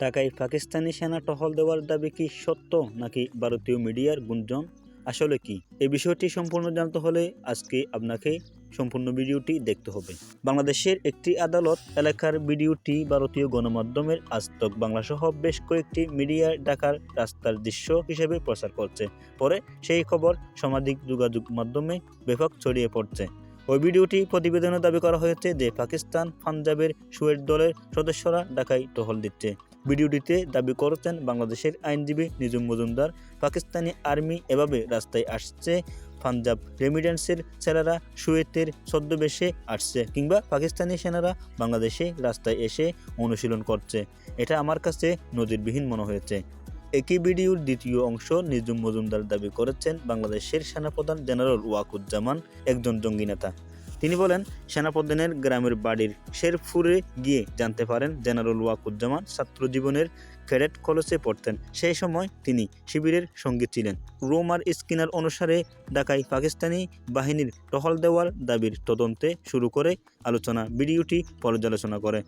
ঢাকায় পাকিস্তানি সেনা টহল দেওয়ার দাবি কি সত্য নাকি ভারতীয় মিডিয়ার গুঞ্জন? আসলে কি? এই বিষয়টি সম্পূর্ণ জানতে হলে আজকে আপনাকে সম্পূর্ণ ভিডিওটি দেখতে হবে। বাংলাদেশের একটি আদালত এলাকার ভিডিওটি ভারতীয় গণমাধ্যমের আজতক বাংলাসহ বেশ কয়েকটি মিডিয়া ঢাকার রাস্তার দৃশ্য হিসেবে প্রচার করছে। পরে সেই খবর সামাজিক যোগাযোগ মাধ্যমে ব্যাপক ছড়িয়ে পড়ছে। ওই ভিডিওটি প্রতিবেদনে দাবি করা হয়েছে যে পাকিস্তান পাঞ্জাবের সুয়েট দলের সদস্যরা ঢাকায় টহল দিচ্ছে। ভিডিওটিতে দাবি করেছেন বাংলাদেশের আইনজীবী নিজুম মজুমদার। পাকিস্তানি আর্মি এভাবে রাস্তায় আসছে। পাঞ্জাব রেমিডেন্সের ছেলেরা সুয়েতের ছদ্মবেশে আসছে কিংবা পাকিস্তানি সেনারা বাংলাদেশে রাস্তায় এসে অনুশীলন করছে। এটা আমার কাছে নজিরবিহীন মনে হয়েছে। একই ভিডিওর দ্বিতীয় অংশ নিজুম মজুমদার দাবি করেছেন বাংলাদেশের সেনাপ্রধান জেনারেল ওয়াকুজ্জামান, একজন জঙ্গি নেতা। তিনি বলেন, সেনাপ্রধানের গ্রামের বাড়ির শেরপুরে গিয়ে জানতে পারেন জেনারেল ওয়াকুজ্জামান ছাত্র জীবনের ক্যাডেট কলেজে পড়তেন। সেই সময় তিনি শিবিরের সঙ্গী ছিলেন। রোমার স্কিনার অনুসারে ঢাকায় পাকিস্তানি বাহিনীর টহল দেওয়ার দাবির তদন্তে শুরু করে আলোচনা, ভিডিওটি পর্যালোচনা করে।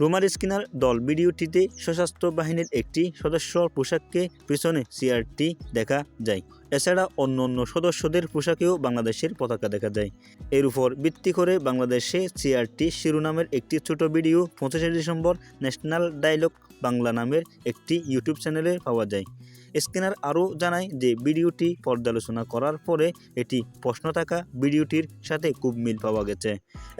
রোমার স্কিনার দল ভিডিওটিতে সশস্ত্র বাহিনীর একটি সদস্য পোশাককে পিছনে সিআরটি দেখা যায়। এছাড়া অন্য অন্য সদস্যদের পোশাকেও বাংলাদেশের পতাকা দেখা যায়। এর উপর ভিত্তি করে বাংলাদেশে সিআরটি শিরোনামের একটি ছোট ভিডিও পঁচিশে ডিসেম্বর ন্যাশনাল ডায়লগ বাংলা নামের একটি ইউটিউব চ্যানেলে পাওয়া যায়। স্ক্যানার আরও জানায় যে ভিডিওটি পর্যালোচনা করার পরে এটি প্রশ্ন থাকা ভিডিওটির সাথে খুব মিল পাওয়া গেছে।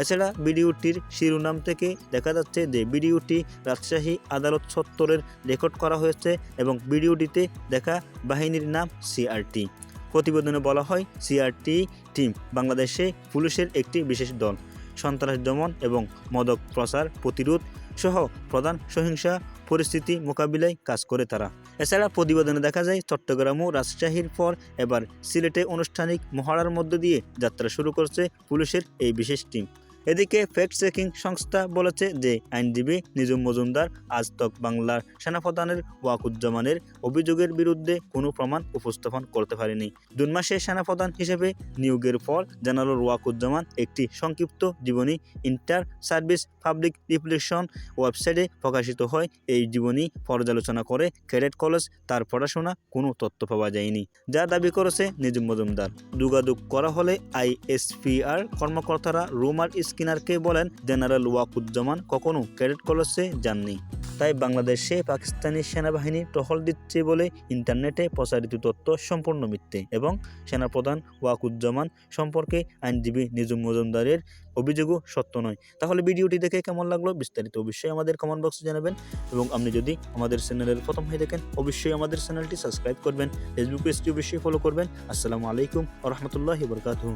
এছাড়া ভিডিওটির শিরোনাম থেকে দেখা যাচ্ছে যে ভিডিওটি রাজশাহী আদালত চত্বরের রেকর্ড করা হয়েছে এবং ভিডিওটিতে দেখা বাহিনীর নাম সিআরটি। প্রতিবেদনে বলা হয় সিআরটি টিম বাংলাদেশে পুলিশের একটি বিশেষ দল, সন্ত্রাস দমন এবং মদক প্রচার প্রতিরোধ সহ প্রধান সহিংসা পরিস্থিতি মোকাবিলায় কাজ করে তারা। এছাড়া প্রতিবেদনে দেখা যায় চট্টগ্রাম ও রাজশাহীর পর এবার সিলেটে আনুষ্ঠানিক মহড়ার মধ্য দিয়ে যাত্রা শুরু করছে পুলিশের এই বিশেষ টিম। এদিকে ফ্যাক্ট চেকিং সংস্থা বলেছে যে আইনজীবী নিজুম মজুমদার আজ তক বাংলার সেনাপ্রধানের ওয়াকুজ্জামানের অভিযোগের বিরুদ্ধে কোনো প্রমাণ উপস্থাপন করতে পারেনি। জুন মাসে সেনাপ্রধান হিসেবে নিয়োগের পর জেনারেল ওয়াকুজ্জামান একটি সংক্ষিপ্ত জীবনী ইন্টার সার্ভিস পাবলিক রিফ্লেকশন ওয়েবসাইটে প্রকাশিত হয়। এই জীবনী পর্যালোচনা করে ক্যাডেট কলেজ তার পড়াশোনা কোনো তথ্য পাওয়া যায়নি, যা দাবি করেছে নিজুম মজুমদার। যোগাযোগ করা হলে আইএসপিআর কর্মকর্তারা রুমার স্কিনারকে বলেন জেনারেল ওয়াকুজ্জামান, কখনো ক্যাডেট কলেজে যাননি। তাই বাংলাদেশে পাকিস্তানি সেনাবাহিনী টহল দিচ্ছে বলে ইন্টারনেটে প্রচারিত তথ্য সম্পূর্ণ মিথ্যে এবং সেনাপ্রধান ওয়াকুজ্জামান সম্পর্কে আইনজীবী নিজুম মজুমদারের অভিযোগও সত্য নয়। তাহলে ভিডিওটি দেখে কেমন লাগল? বিস্তারিত অবশ্যই আমাদের কমেন্ট বক্সে জানাবেন এবং আপনি যদি আমাদের চ্যানেলের প্রথম হয়ে দেখেন অবশ্যই আমাদের চ্যানেলটি সাবস্ক্রাইব করবেন। ফেসবুক পেজটি অবশ্যই ফলো করবেন। আসসালামু আলাইকুম রহমতুল্লাহ বরকাতু